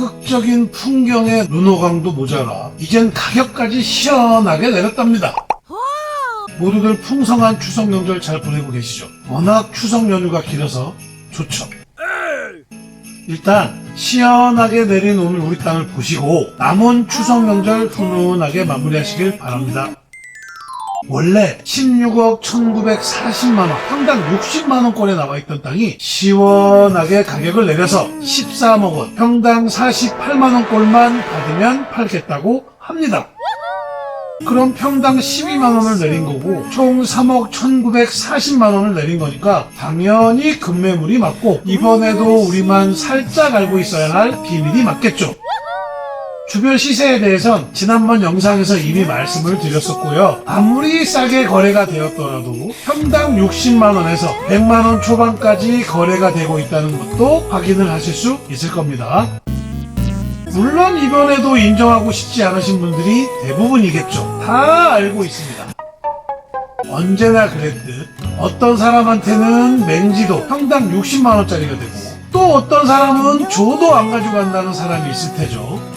극적인 풍경의 눈호강도 모자라 이젠 가격까지 시원하게 내렸답니다. 모두들 풍성한 추석 명절 잘 보내고 계시죠? 워낙 추석 연휴가 길어서 좋죠. 일단 시원하게 내린 오늘 우리 땅을 보시고 남은 추석 명절 훈훈하게 마무리하시길 바랍니다. 원래 16억 1940만원, 평당 60만원권에 나와있던 땅이 시원하게 가격을 내려서 13억 원, 평당 48만원꼴만 받으면 팔겠다고 합니다. 그럼 평당 12만원을 내린 거고, 총 3억 1940만원을 내린 거니까, 당연히 급매물이 맞고, 이번에도 우리만 살짝 알고 있어야 할 비밀이 맞겠죠. 주변 시세에 대해선 지난번 영상에서 이미 말씀을 드렸었고요. 아무리 싸게 거래가 되었더라도 평당 60만원에서 100만원 초반까지 거래가 되고 있다는 것도 확인을 하실 수 있을 겁니다. 물론 이번에도 인정하고 싶지 않으신 분들이 대부분이겠죠. 다 알고 있습니다. 언제나 그랬듯 어떤 사람한테는 맹지도 평당 60만원짜리가 되고 또 어떤 사람은 줘도 안 가져간다는 사람이 있을 테죠.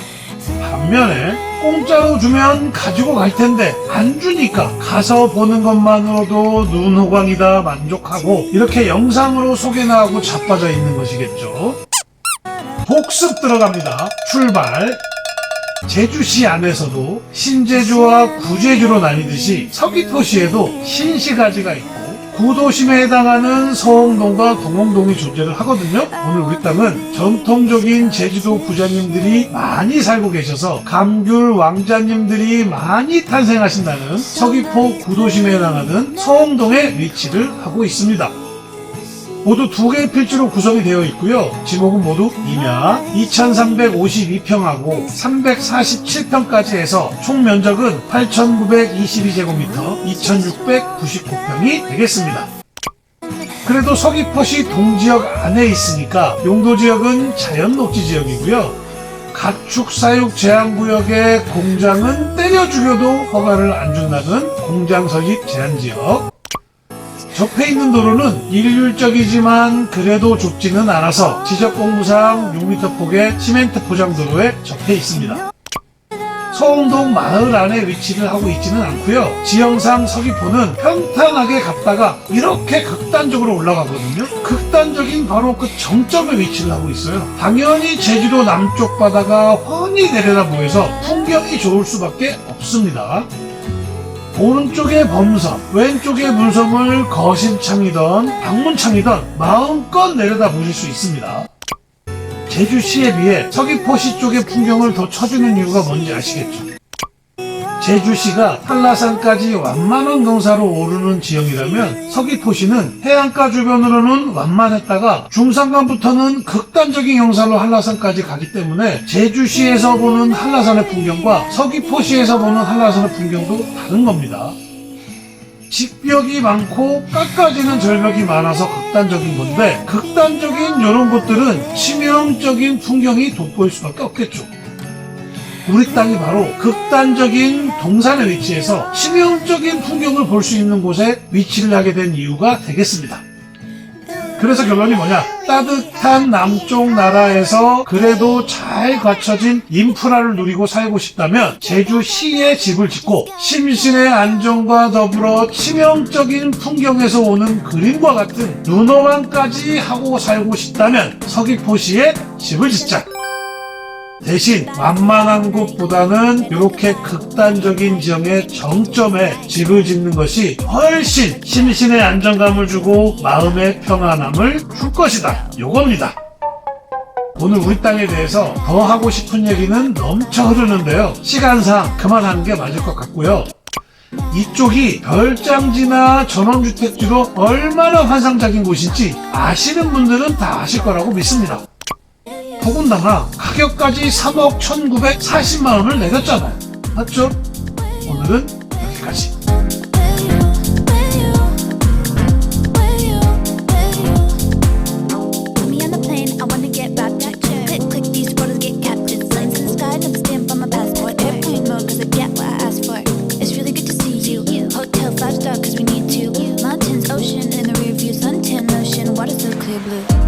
반면에 공짜로 주면 가지고 갈 텐데 안 주니까 가서 보는 것만으로도 눈호강이다 만족하고 이렇게 영상으로 소개나 하고 자빠져 있는 것이겠죠. 복습 들어갑니다. 출발. 제주시 안에서도 신제주와 구제주로 나뉘듯이 서귀포시에도 신시가지가 있고 구도심에 해당하는 서홍동과 동홍동이 존재를 하거든요. 오늘 우리 땅은 전통적인 제주도 부자님들이 많이 살고 계셔서 감귤 왕자님들이 많이 탄생하신다는 서귀포 구도심에 해당하는 서홍동에 위치를 하고 있습니다. 모두 두 개의 필지로 구성이 되어 있고요. 지목은 모두 임야 2352평하고 347평까지 해서 총 면적은 8922제곱미터 2699평이 되겠습니다. 그래도 서귀포시 동지역 안에 있으니까 용도지역은 자연녹지 지역이고요. 가축사육 제한구역의 공장은 때려 죽여도 허가를 안 준다는 공장설립 제한지역. 접해 있는 도로는 일률적이지만 그래도 좁지는 않아서 지적 공부상 6m 폭의 시멘트 포장 도로에 접해 있습니다. 서운동 마을 안에 위치를 하고 있지는 않고요. 지형상 서귀포는 평탄하게 갔다가 이렇게 극단적으로 올라가거든요. 극단적인 바로 그 정점에 위치를 하고 있어요. 당연히 제주도 남쪽 바다가 훤히 내려다 보여서 풍경이 좋을 수밖에 없습니다. 오른쪽에 범섬, 왼쪽에 물섬을 거실창이던 방문창이던 마음껏 내려다 보실 수 있습니다. 제주시에 비해 서귀포시 쪽의 풍경을 더 쳐주는 이유가 뭔지 아시겠죠? 제주시가 한라산까지 완만한 경사로 오르는 지형이라면 서귀포시는 해안가 주변으로는 완만했다가 중산간부터는 극단적인 경사로 한라산까지 가기 때문에 제주시에서 보는 한라산의 풍경과 서귀포시에서 보는 한라산의 풍경도 다른 겁니다. 직벽이 많고 깎아지는 절벽이 많아서 극단적인 건데 극단적인 이런 것들은 치명적인 풍경이 돋보일 수밖에 없겠죠. 우리 땅이 바로 극단적인 동산에 위치해서 치명적인 풍경을 볼 수 있는 곳에 위치를 하게 된 이유가 되겠습니다. 그래서 결론이 뭐냐? 따뜻한 남쪽 나라에서 그래도 잘 갖춰진 인프라를 누리고 살고 싶다면 제주시에 집을 짓고 심신의 안정과 더불어 치명적인 풍경에서 오는 그림과 같은 눈호강까지 하고 살고 싶다면 서귀포시에 집을 짓자. 대신 만만한 곳보다는 이렇게 극단적인 지형의 정점에 집을 짓는 것이 훨씬 심신의 안정감을 주고 마음의 평안함을 줄 것이다. 요겁니다. 오늘 우리 땅에 대해서 더 하고 싶은 얘기는 넘쳐 흐르는데요. 시간상 그만하는 게 맞을 것 같고요. 이쪽이 별장지나 전원주택지로 얼마나 환상적인 곳인지 아시는 분들은 다 아실 거라고 믿습니다. 더군다나 가격까지 3억 1940만 원을 내렸잖아요. 맞죠? 오늘은 여기까지. Mountains, ocean in the rearview, suntan lotion, water so clear blue.